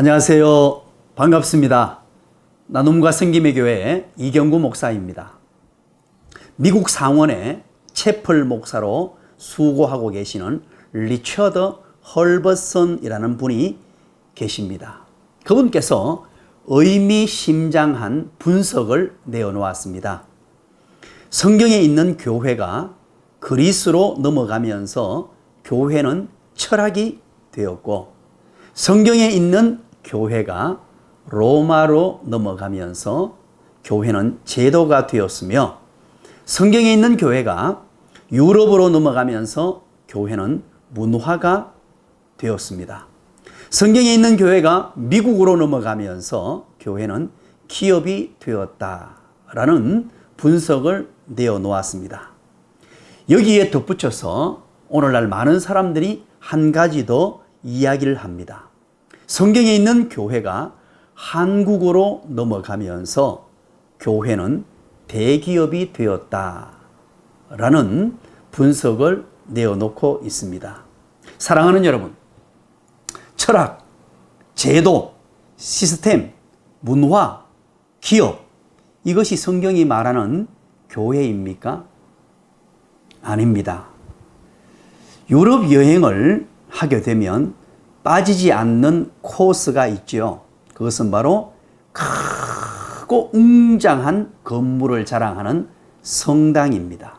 안녕하세요. 반갑습니다. 나눔과 생김의 교회 이경구 목사입니다. 미국 상원의 채플 목사로 수고하고 계시는 리처드 헐버슨이라는 분이 계십니다. 그분께서 의미심장한 분석을 내어놓았습니다. 성경에 있는 교회가 그리스로 넘어가면서 교회는 철학이 되었고 성경에 있는 교회가 로마로 넘어가면서 교회는 제도가 되었으며 성경에 있는 교회가 유럽으로 넘어가면서 교회는 문화가 되었습니다. 성경에 있는 교회가 미국으로 넘어가면서 교회는 기업이 되었다라는 분석을 내어 놓았습니다. 여기에 덧붙여서 오늘날 많은 사람들이 한 가지 더 이야기를 합니다. 성경에 있는 교회가 한국으로 넘어가면서 교회는 대기업이 되었다라는 분석을 내어놓고 있습니다. 사랑하는 여러분, 철학, 제도, 시스템, 문화, 기업, 이것이 성경이 말하는 교회입니까? 아닙니다. 유럽 여행을 하게 되면 빠지지 않는 코스가 있죠. 그것은 바로 크고 웅장한 건물을 자랑하는 성당입니다.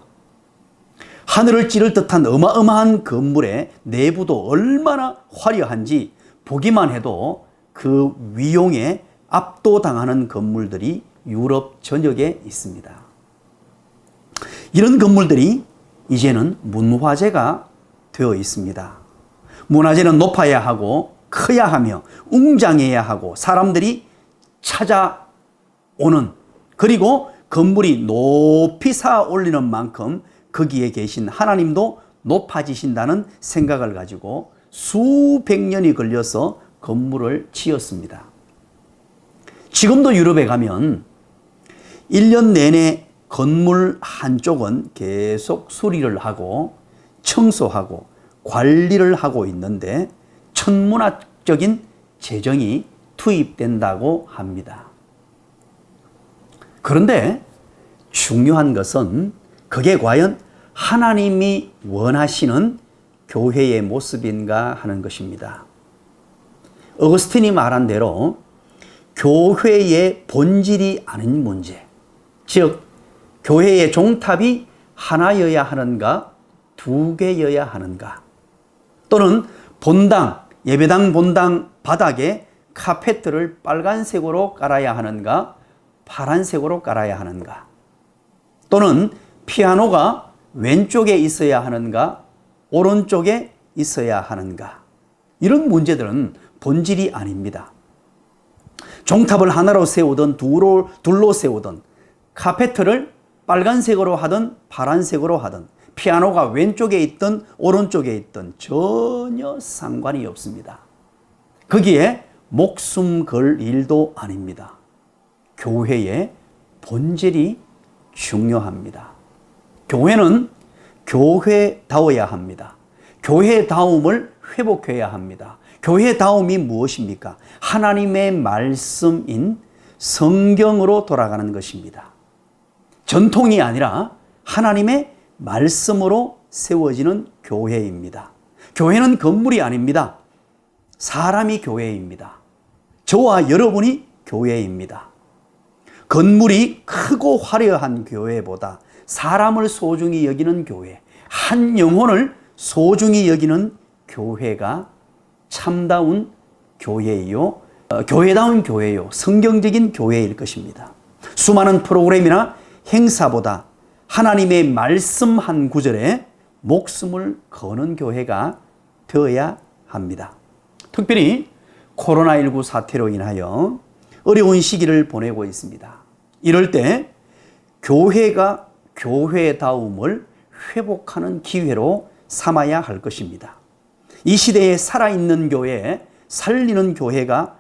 하늘을 찌를 듯한 어마어마한 건물의 내부도 얼마나 화려한지 보기만 해도 그 위용에 압도당하는 건물들이 유럽 전역에 있습니다. 이런 건물들이 이제는 문화재가 되어 있습니다. 문화재는 높아야 하고 커야 하며 웅장해야 하고 사람들이 찾아오는 그리고 건물이 높이 쌓아 올리는 만큼 거기에 계신 하나님도 높아지신다는 생각을 가지고 수백 년이 걸려서 건물을 지었습니다. 지금도 유럽에 가면 1년 내내 건물 한쪽은 계속 수리를 하고 청소하고 관리를 하고 있는데 천문학적인 재정이 투입된다고 합니다. 그런데 중요한 것은 그게 과연 하나님이 원하시는 교회의 모습인가 하는 것입니다. 어거스틴이 말한 대로 교회의 본질이 아닌 문제, 즉, 교회의 종탑이 하나여야 하는가, 두 개여야 하는가, 또는 본당, 예배당 본당 바닥에 카페트를 빨간색으로 깔아야 하는가, 파란색으로 깔아야 하는가, 또는 피아노가 왼쪽에 있어야 하는가, 오른쪽에 있어야 하는가. 이런 문제들은 본질이 아닙니다. 종탑을 하나로 세우든 둘로, 세우든 카페트를 빨간색으로 하든 파란색으로 하든 피아노가 왼쪽에 있든 오른쪽에 있든 전혀 상관이 없습니다. 거기에 목숨 걸 일도 아닙니다. 교회의 본질이 중요합니다. 교회는 교회다워야 합니다. 교회다움을 회복해야 합니다. 교회다움이 무엇입니까? 하나님의 말씀인 성경으로 돌아가는 것입니다. 전통이 아니라 하나님의 말씀으로 세워지는 교회입니다. 교회는 건물이 아닙니다. 사람이 교회입니다. 저와 여러분이 교회입니다. 건물이 크고 화려한 교회보다 사람을 소중히 여기는 교회, 한 영혼을 소중히 여기는 교회가 참다운 교회이요, 어, 교회다운 교회요, 성경적인 교회일 것입니다. 수많은 프로그램이나 행사보다 하나님의 말씀 한 구절에 목숨을 거는 교회가 되어야 합니다. 특별히 코로나19 사태로 인하여 어려운 시기를 보내고 있습니다. 이럴 때 교회가 교회다움을 회복하는 기회로 삼아야 할 것입니다. 이 시대에 살아있는 교회, 살리는 교회가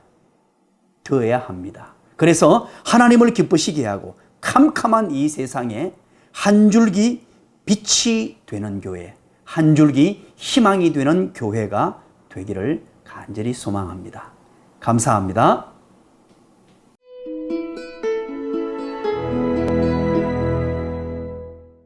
되어야 합니다. 그래서 하나님을 기쁘시게 하고 캄캄한 이 세상에 한 줄기 빛이 되는 교회, 한 줄기 희망이 되는 교회가 되기를 간절히 소망합니다. 감사합니다.